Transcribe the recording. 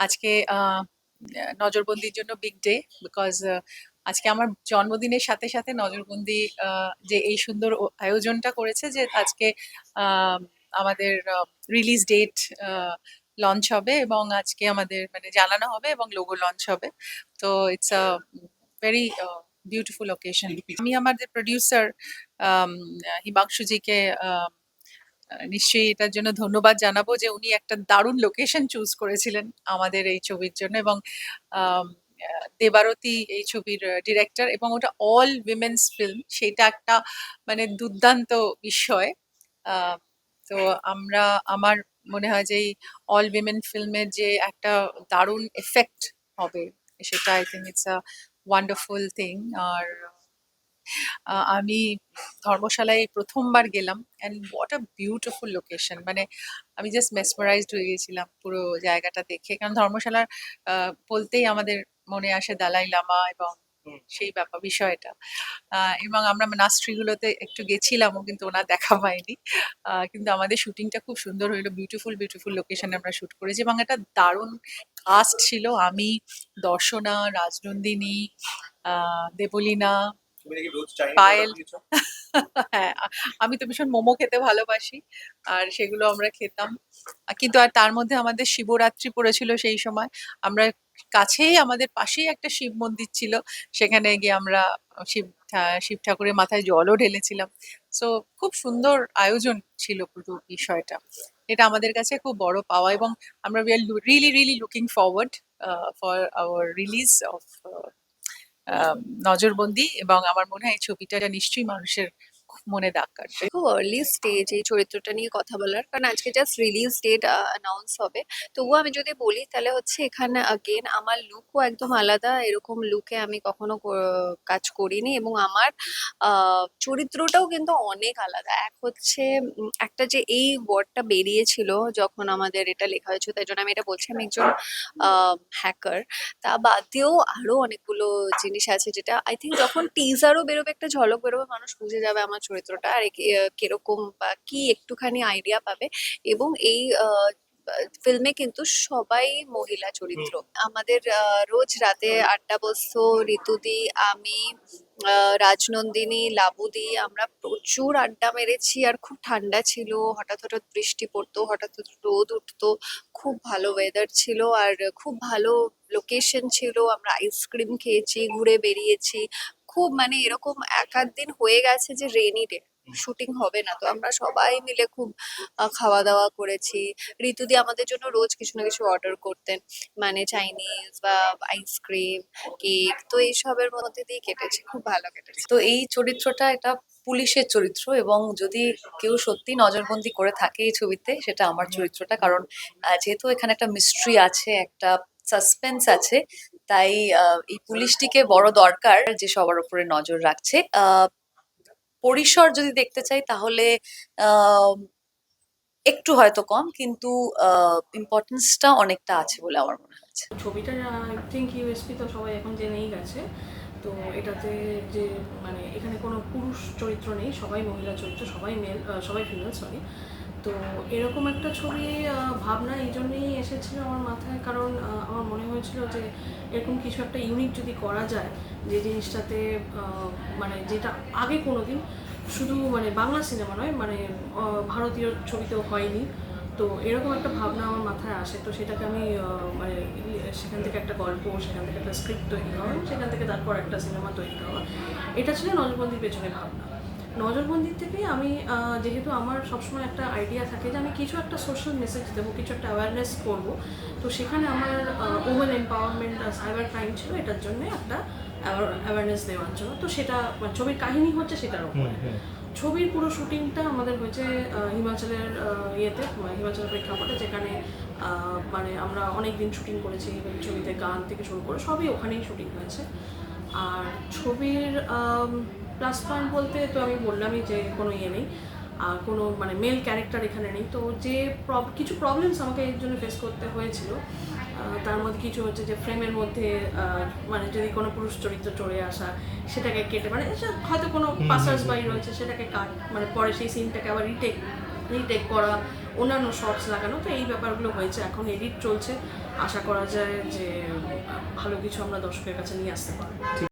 আজকে নজরবন্দির জন্য big day because আজকে আমার জন্মদিনের সাথে সাথে নজরবন্দি যে এই সুন্দর আয়োজনটা করেছে যে আজকে আমাদের রিলিজ ডেট লঞ্চ হবে এবং আজকে আমাদের মানে জানানো হবে এবং লোগো লঞ্চ হবে। তো it's a very beautiful occasion আমি আমাদের প্রডিউসার হিমাংশুজিকে আহ, নিশ্চয়ই এটার জন্য ধন্যবাদ জানাব যে উনি একটা দারুণ লোকেশন চুজ করেছিলেন আমাদের এই ছবির জন্য এবং দেবারতী এই ছবির ডিরেক্টর এবং ওটা অল উইমেন্স ফিল্ম সেটা একটা মানে দুর্দান্ত বিষয়। তো আমরা, আমার মনে হয় যে অল উইমেন ফিল্মের যে একটা দারুণ এফেক্ট হবে, সেটা I think it's a wonderful thing আর আমি ধর্মশালায় প্রথমবার গেলাম and what a beautiful location মানে আমি জাস্ট মেসমারাইজড হয়ে গেছিলাম পুরো জায়গাটা দেখে। কারণ ধর্মশালার বলতেই আমাদের মনে আসে দালাই লামা এবং সেই ব্যাপার বিষয়টা। এবং আমরা নাস্ট্রিগুলোতে একটু গেছিলামও কিন্তু ওনার দেখা পাইনি আহ, কিন্তু আমাদের শুটিংটা খুব সুন্দর হইল বিউটিফুল বিউটিফুল লোকেশনে আমরা শুট করেছি এবং একটা দারুণ কাস্ট ছিল। আমি দর্শনা রাজনন্দিনী আহ, দেবলীনা পায়েল। হ্যাঁ আমি তো ভীষণ মোমো খেতে ভালোবাসি আর সেগুলো আমরা খেতাম। কিন্তু আর তার মধ্যে আমাদের শিবরাত্রি পড়েছিল সেই সময়। আমরা কাছেই আমাদের পাশেই একটা শিব মন্দির ছিল। সেখানে গিয়ে আমরা শিব শিব ঠাকুরের মাথায় জলও ঢেলেছিলাম। সো খুব সুন্দর আয়োজন ছিল পুরো বিষয়টা। এটা আমাদের কাছে খুব বড় পাওয়া এবং আমরা really really looking forward for our release of Nazarbandi এবং আমার মনে হয় এই ছবিটা নিশ্চয়ই মানুষের মনে দাগ কাটবে খুব আর্লি স্টেজ এই চরিত্রটা নিয়ে কথা বলার। কারণ আজকে জাস্ট রিলিজ ডেট অ্যানাউন্স হবে। তবুও আমি যদি বলি, তাহলে হচ্ছে এখানে আগেন আমার লুকও একদম আলাদা। এরকম লুকে আমি কখনো কাজ করিনি এবং আমার চরিত্রটাও কিন্তু অনেক আলাদা। এক হচ্ছে একটা যে এই ওয়ার্ডটা বেরিয়েছিল যখন আমাদের এটা লেখা হয়েছিল, তাই জন্য আমি এটা বলছি, আমি একজন হ্যাকার তা বাদ দিয়েও আরও অনেকগুলো জিনিস আছে যেটা আই থিঙ্ক যখন টিজারও বেরোবে, একটা ঝলক বেরোবে, মানুষ বুঝে যাবে আমার চরিত্রটা আর কীরকম বা কি একটুখানি আইডিয়া পাবে এবং এই ফিল্মে কিন্তু সবাই মহিলা চরিত্র। আমাদের রোজ রাতে আড্ডা বসতো ঋতুদি আমি রাজনন্দিনী লাবুদি আমরা প্রচুর আড্ডা মেরেছি আর খুব ঠান্ডা ছিল। হঠাৎ হঠাৎ বৃষ্টি পড়তো হঠাৎ হঠাৎ রোদ উঠতো। খুব ভালো ওয়েদার ছিল আর খুব ভালো লোকেশন ছিল। আমরা আইসক্রিম খেয়েছি ঘুরে বেরিয়েছি। খুব মানে এরকম এক আধ দিন হয়ে গেছে যে রেনি ডে শুটিং হবে না। তো আমরা সবাই মিলে খুব খাওয়া দাওয়া করেছি। ঋতুদি আমাদের জন্য রোজ কিছু না কিছু অর্ডার করতেন। মানে চাইনিজ বা আইসক্রিম কেক তো এইসবের মধ্যে দিয়ে কেটেছে। খুব ভালো কেটেছে। তো এই চরিত্রটা এটা পুলিশের চরিত্র এবং যদি কেউ সত্যি নজরবন্দি করে থাকে এই ছবিতে সেটা আমার চরিত্রটা। কারণ যেহেতু এখানে একটা মিস্ট্রি আছে একটা সাসপেন্স আছে তাই এই পুলিশটিকে বড় দরকার যে সবার উপরে নজর রাখছে। পরিসর যদি দেখতে চাই তাহলে একটু হয়তো কম কিন্তু ইম্পর্টেন্সটা অনেকটা আছে বলে আমার মনে হচ্ছে। ছবিটা আই থিঙ্ক ইউএসপি তো সবাই এখন জেনেই গেছে। তো এটাতে যে মানে এখানে কোনো পুরুষ চরিত্র নেই, সবাই মহিলা চরিত্র, সবাই মেল সবাই ফিমেল সরি তো এরকম একটা ছবি ভাবনা এই জন্যেই এসেছিল আমার মাথায়। কারণ আমার মনে হয়েছিল যে এরকম কিছু একটা ইউনিক যদি করা যায়, যে জিনিসটাতে মানে যেটা আগে কোনো দিন শুধু মানে বাংলা সিনেমা নয় মানে ভারতীয় ছবিতেও হয়নি। তো এরকম একটা ভাবনা আমার মাথায় আসে। তো সেটাকে আমি মানে সেখান থেকে একটা গল্প, সেখান থেকে একটা স্ক্রিপ্ট তৈরি হওয়া, সেখান থেকে তারপর একটা সিনেমা তৈরি হওয়া, এটা ছিল নজরবন্দির পেছনে ভাবনা। নজরবন্দির থেকে আমি যেহেতু আমার সবসময় একটা আইডিয়া থাকে যে আমি কিছু একটা সোশ্যাল মেসেজ দেবো কিছু একটা অ্যাওয়ারনেস করব তো সেখানে আমার ওমেন এম্পাওয়ারমেন্ট সাইবার ক্রাইম ছিল এটার জন্য একটা অ্যাওয়ারনেস দেওয়ার জন্য। তো সেটা মানে ছবির কাহিনী হচ্ছে সেটার উপরে। ছবির পুরো শুটিংটা আমাদের হয়েছে হিমাচলের ইয়েতে হিমাচলের প্রেক্ষাপটে যেখানে মানে আমরা অনেক দিন শুটিং করেছি ছবিতে গান থেকে শুরু করে সবই ওখানেই শুটিং হয়েছে। আর ছবির প্লাস পয়েন্ট বলতে তো আমি বললামই যে কোনো ইয়ে নেই আর কোনো মানে মেল ক্যারেক্টার এখানে নেই। তো যে প্রব- কিছু প্রবলেমস আমাকে এর জন্য ফেস করতে হয়েছিল। তার মধ্যে কিছু হচ্ছে যে ফ্রেমের মধ্যে মানে যদি কোনো পুরুষ চরিত্র চড়ে আসা সেটাকে কেটে মানে হয়তো কোনো পাসার্স বাই রয়েছে সেটাকে কাট মানে পরে সেই সিনটাকে আবার রিটেক রিটেক করা অন্যান্য শর্টস লাগানো। তো এই ব্যাপারগুলো হয়েছে এখন এডিট চলছে। আশা করা যায় যে ভালো কিছু আমরা দর্শকের কাছে নিয়ে আসতে পারব।